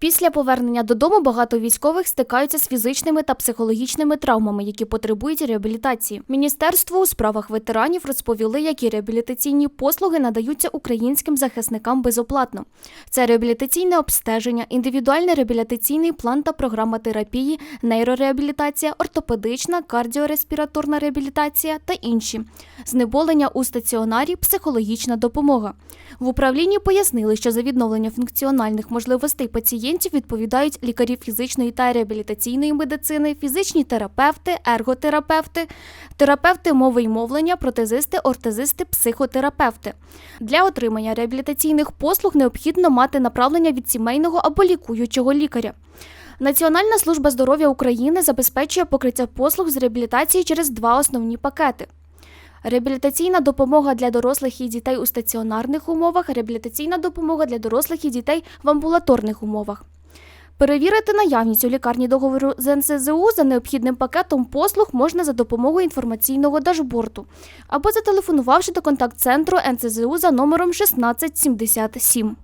Після повернення додому багато військових стикаються з фізичними та психологічними травмами, які потребують реабілітації. Міністерство у справах ветеранів розповіли, які реабілітаційні послуги надаються українським захисникам безоплатно. Це реабілітаційне обстеження, індивідуальний реабілітаційний план та програма терапії, нейрореабілітація, ортопедична, кардіореспіраторна реабілітація та інші, знеболення у стаціонарі, психологічна допомога. В управлінні пояснили, що за відновлення функціональних можливостей пацієнтів відповідають лікарі фізичної та реабілітаційної медицини, фізичні терапевти, ерготерапевти, терапевти мови й мовлення, протезисти, ортезисти, психотерапевти. Для отримання реабілітаційних послуг необхідно мати направлення від сімейного або лікуючого лікаря. Національна служба здоров'я України забезпечує покриття послуг з реабілітації через два основні пакети. Реабілітаційна допомога для дорослих і дітей у стаціонарних умовах, реабілітаційна допомога для дорослих і дітей в амбулаторних умовах. Перевірити наявність у лікарні договору з НСЗУ за необхідним пакетом послуг можна за допомогою інформаційного дашборту або зателефонувавши до контакт-центру НСЗУ за номером 1677.